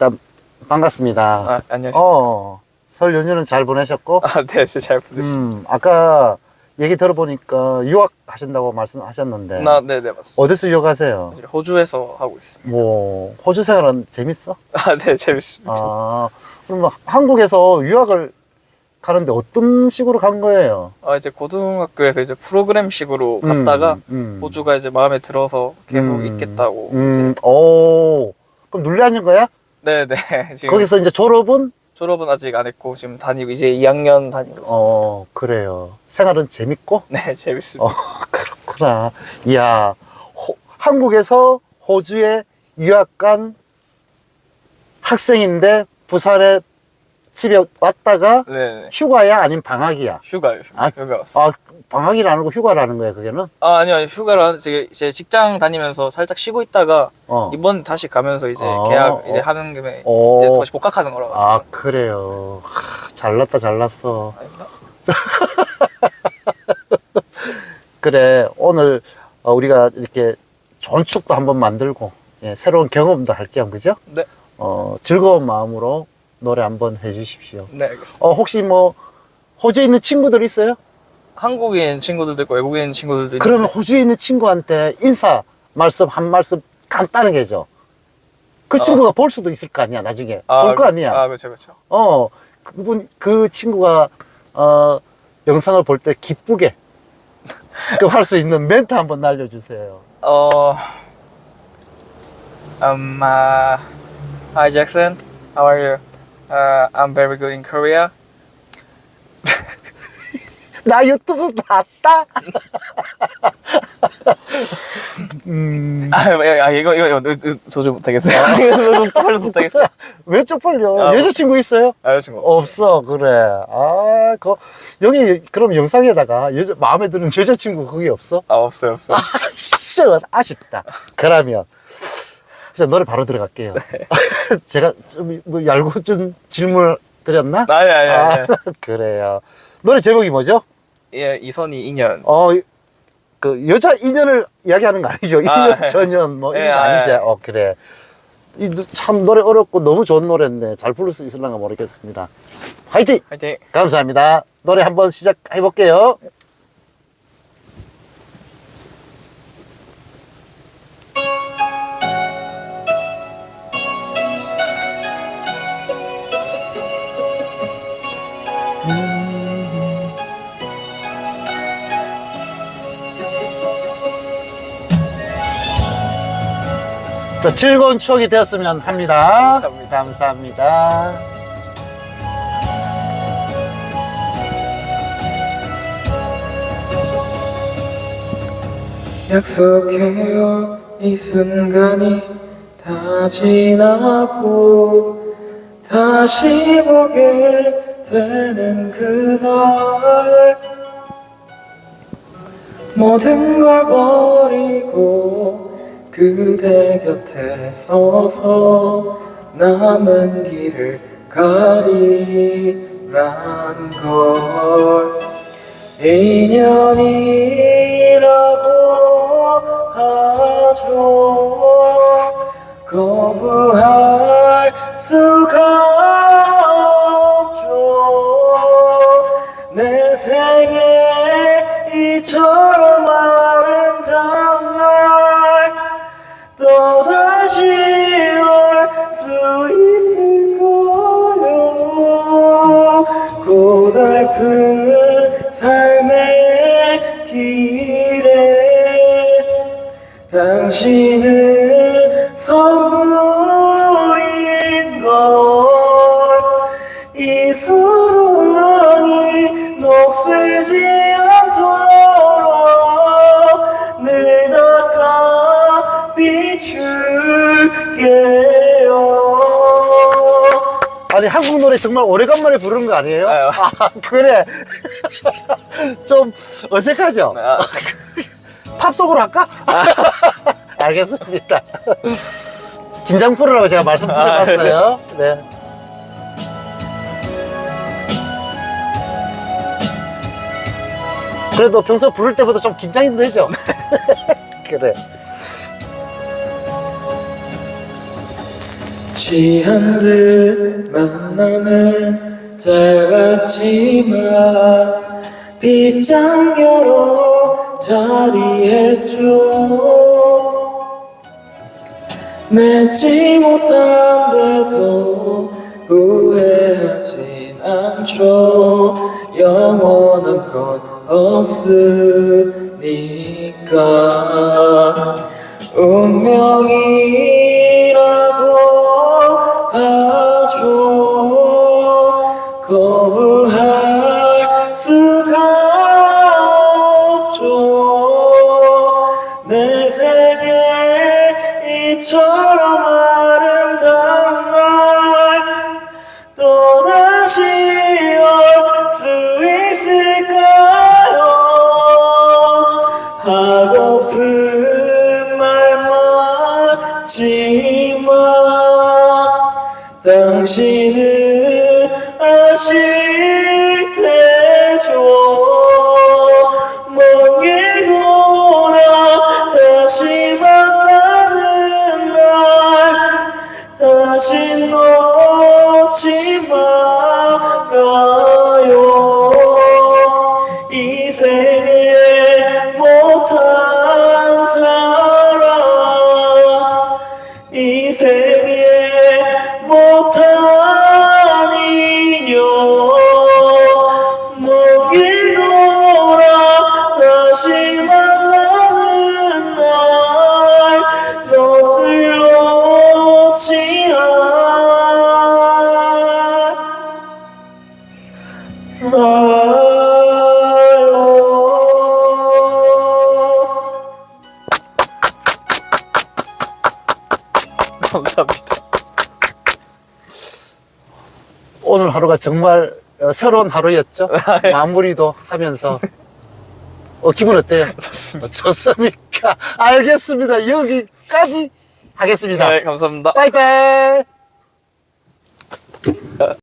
일단 반갑습니다. 아, 안녕하세요. 어, 설 연휴는 잘 보내셨고, 아, 네, 네, 잘 보냈습니다. 음, 아까 얘기 들어보니까 유학 하신다고 말씀하셨는데, 나, 네, 네, 맞습니다. 어디서 유학하세요? 호주에서 하고 있습니다. 뭐, 호주 생활은 재밌어? 아, 네, 재밌습니다. 아, 그럼 뭐 한국에서 유학을 가는데 어떤 식으로 간 거예요? 아, 이제 고등학교에서 이제 프로그램식으로 갔다가 음, 음. 호주가 이제 마음에 들어서 계속 음, 있겠다고 음, 이제 오, 그럼 눌려앉은 거야? 네, 네. 지금 거기서 이제 졸업은? 졸업은 아직 안 했고 지금 다니고 이제 2학년 다니고 있어요. 어, 그래요. 생활은 재밌고? 네, 재밌습니다. 어, 그렇구나. 이야, 호- 한국에서 호주에 유학 간 학생인데 부산에 집에 왔다가 네, 네. 휴가야? 아니면 방학이야? 휴가요. 휴가. 아, 휴가 왔어요. 아, 방학이라는 거 휴가라는 거야, 그게는? 아, 아니요, 아니, 휴가를 한, 이제, 이제 직장 다니면서 살짝 쉬고 있다가 어. 이번 다시 가면서 이제 어, 계약 이제 어. 하는 김에 어. 이제 다시 복학하는 거라 가지고. 아, 그래요. 하, 잘났다, 잘났어. 아닙니다. 그래, 오늘 어, 우리가 이렇게 좋은 축도 한번 만들고, 예, 새로운 경험도 할 겸, 그죠? 네, 어, 즐거운 마음으로 노래 한번 해주십시오. 네, 알겠습니다. 어, 혹시 뭐, 호주에 있는 친구들 있어요? 한국인 친구들도 있고 외국인 친구들도 있는데 그러면 호주에 있는 친구한테 인사 말씀 한 말씀 간단하게 해줘. 그 어. 친구가 볼 수도 있을 거 아니야, 나중에. 아, 볼거 그- 아니야. 아, 그렇죠, 그렇죠. 어, 그분, 그 친구가, 어, 영상을 볼 때 기쁘게, 그 할 수 있는 멘트 한번 날려주세요. 어, um, uh, hi Jackson, how are you? Uh, I'm very good in Korea. 나 유튜브 봤다? 음, 아, 아 이거 이거 이거 조절 못하겠어요. 이거 좀 빨리 못하겠어요. 왜 쪽팔려? 아, 여자친구 있어요? 아, 여자친구. 없어, 그래. 아, 그, 여기, 그럼 영상에다가 여자, 마음에 드는 여자친구 거기 없어? 아, 없어요, 없어요. 아, 씨, 아쉽다. 그러면, 진짜 노래 바로 들어갈게요. 제가 좀, 뭐, 얄궂은 질문을 드렸나? 아니 아니 아니. 아, 그래요. 노래 제목이 뭐죠? 예, 이선희 인연. 어, 그, 여자 인연을 이야기하는 거 아니죠? 인연, 예. 전연, 뭐, 이런 예, 거 아니지? 예. 어, 그래. 이, 참, 노래 어렵고 너무 좋은 노래인데 잘 부를 수 있을랑가 모르겠습니다. 화이팅! 화이팅. 감사합니다. 노래 한번 시작해 볼게요. 자, 즐거운 추억이 되었으면 합니다. 감사합니다. 감사합니다. 약속해요 이 순간이 다 지나고 다시 보게 되는 그날 모든 걸 버리고 그대 곁에 서서 남은 길을 가리란 걸 인연이라고 하죠 이처럼 아름다운 날 또다시 올수 있을까요. 고달픈 삶의 길에 당신은 선 정말 오래간만에 부르는 거 아니에요? 아유. 아 그래 좀 어색하죠? 아, 팝송으로 할까? 알겠습니다 긴장 풀으라고 제가 말씀 드려봤어요 네. 그래도 평소 부를 때보다 좀 긴장이 되죠? 그래 취한 듯 만남은 짧았지만 빗장여로 자리했죠 맺지 못한 데도 후회하진 않죠. 영원한 건 없으니까. 운명이 이처럼 아름다운 날 또다시 올 수 있을까요? 하고픈 말만 지만 당신은 못한 이 생에 못한 인연 돌아 다시 만나는 날 너를 놓지 말아 오늘 하루가 정말 어, 새로운 하루였죠. 아, 예. 마무리도 하면서. 어, 기분 어때요? 좋습니다. 좋습니까? 알겠습니다. 여기까지 하겠습니다. 네, 감사합니다. 빠이빠이.